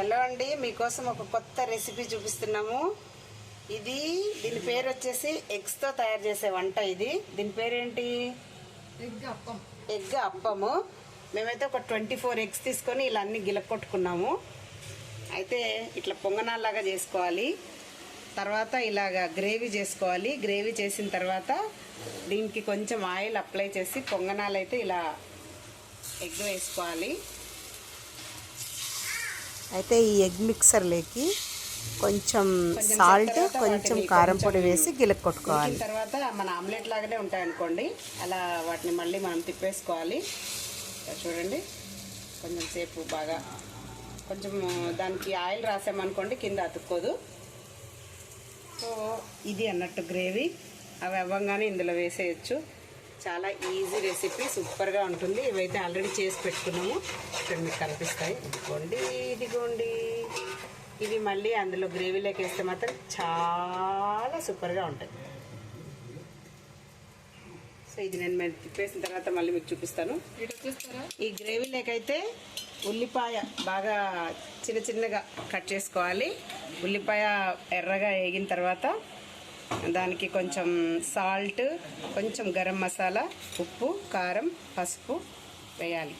Hello అండి మీకోసం ఒక కొత్త రెసిపీ చూపిస్తున్నాము. ఇది దీని పేరు వచ్చేసి ఎగ్స్తో తయారు చేసే వంట ఇది. దీని పేరేంటి? ఎగ్ అప్పం. ఎగ్ అప్పము. మేమైతే ఒక ట్వంటీ ఫోర్ ఎగ్స్ తీసుకొని ఇలా అన్ని గిలకొట్టుకున్నాము అయితే ఇట్లా పొంగనాల్లాగా చేసుకోవాలి. తర్వాత ఇలాగ గ్రేవీ చేసుకోవాలి. గ్రేవీ చేసిన తర్వాత దీనికి కొంచెం ఆయిల్ అప్లై చేసి పొంగనాలు అయితే ఇలా ఎగ్ వేసుకోవాలి. అయితే ఈ ఎగ్ మిక్సర్లోకి కొంచెం సాల్ట్ కొంచెం కారం పొడి వేసి గిలక్ కొట్టుకోవాలి. తర్వాత మన ఆమ్లెట్ లాగానే ఉంటాయి అనుకోండి అలా వాటిని మళ్ళీ మనం తిప్పేసుకోవాలి. చూడండి కొంచెం సేపు బాగా కొంచెం దానికి ఆయిల్ రాసామనుకోండి కింద అతుక్కోదు. సో ఇది అన్నట్టు గ్రేవీ. అవి అవ్వంగానే ఇందులో వేసేయచ్చు. చాలా ఈజీ రెసిపీ సూపర్గా ఉంటుంది. ఇవైతే ఆల్రెడీ చేసి పెట్టుకున్నాము. ఇక్కడ మీకు కనిపిస్తాయి. ఇదిగోండి ఇదిగోండి. ఇవి మళ్ళీ అందులో గ్రేవీలోకి వేస్తే మాత్రం చాలా సూపర్గా ఉంటాయి. సో ఇది నేను తిప్పేసిన తర్వాత మళ్ళీ మీకు చూపిస్తాను. ఈ గ్రేవీలోకైతే ఉల్లిపాయ బాగా చిన్న చిన్నగా కట్ చేసుకోవాలి. ఉల్లిపాయ ఎర్రగా వేగిన తర్వాత దానికి కొంచెం సాల్ట్ కొంచెం గరం మసాలా ఉప్పు కారం పసుపు వేయాలి.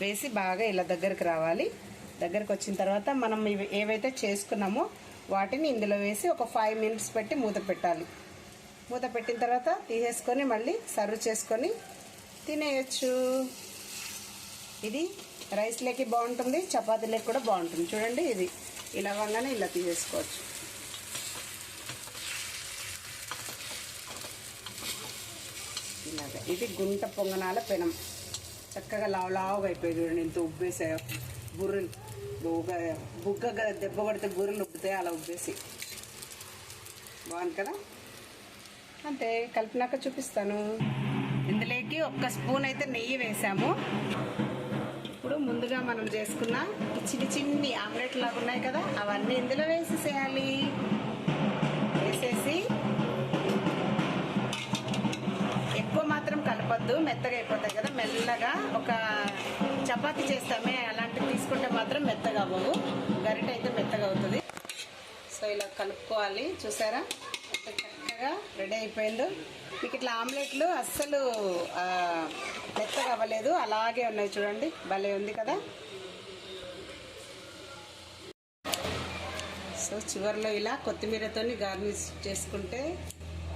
వేసి బాగా ఇలా దగ్గరకు రావాలి. దగ్గరకు వచ్చిన తర్వాత మనం ఇవి ఏవైతే చేసుకున్నామో వాటిని ఇందులో వేసి ఒక ఫైవ్ మినిట్స్ పెట్టి మూత పెట్టాలి. మూత పెట్టిన తర్వాత తీసేసుకొని మళ్ళీ సర్వ్ చేసుకొని తినేయచ్చు. ఇది రైస్లోకి బాగుంటుంది చపాతీలోకి కూడా బాగుంటుంది. చూడండి ఇది ఇలా వంగానే ఇలా తీసేసుకోవచ్చు. ఇలాగ. ఇది గుంట పొంగనాల పెనం. చక్కగా లావు లావుగా అయిపోయి చూడండి ఇంత ఉబ్బేసే బుర్రెలు బుగ్గ బుగ్గ దెబ్బ కొడితే బుర్రెలు ఉబ్బుతాయి అలా ఉబ్బేసి. బాగుంది కదా? అంతే కలిపినాక చూపిస్తాను. ఇందులోకి ఒక్క స్పూన్ అయితే నెయ్యి వేసాము. ఇప్పుడు ముందుగా మనం చేసుకున్న చిన్ని చిన్ని ఆమ్లెట్ లాగా ఉన్నాయి కదా అవన్నీ ఇందులో వేసేసేయాలి. వద్దు మెత్తగా అయిపోతాయి కదా మెల్లగా ఒక చపాతి చేస్తామే అలాంటివి తీసుకుంటే మాత్రం మెత్తగా అవ్వవు. గరిట అయితే మెత్తగా అవుతుంది. సో ఇలా కలుపుకోవాలి. చూసారా? చక్కగా రెడీ అయిపోయిందో. మీకు ఇట్లా ఆమ్లెట్లు అస్సలు మెత్తగా అవ్వలేదు. అలాగే ఉన్నాయి చూడండి. భలే ఉంది కదా. సో చివరిలో ఇలా కొత్తిమీరతో గార్నిష్ చేసుకుంటే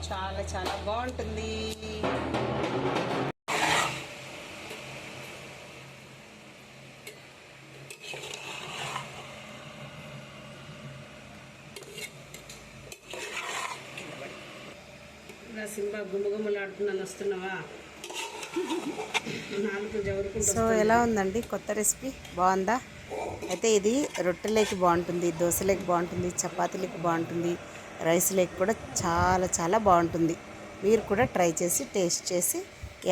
చాలా చాలా బాగుంటుంది. నా సింబా గుమ్మగుమ్మలాడుతున్నాను వస్తున్నావా? సో ఎలా ఉందండి? కొత్త రెసిపీ? బాగుందా? అయితే ఇది రొట్టెలేకి బాగుంటుంది దోశలేకి బాగుంటుంది చపాతీలకి బాగుంటుంది రైస్ లేక్ కూడా చాలా చాలా బాగుంటుంది. మీరు కూడా ట్రై చేసి టేస్ట్ చేసి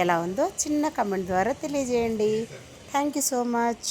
ఎలా ఉందో చిన్న కమెంట్ ద్వారా తెలియజేయండి. Thank you so much.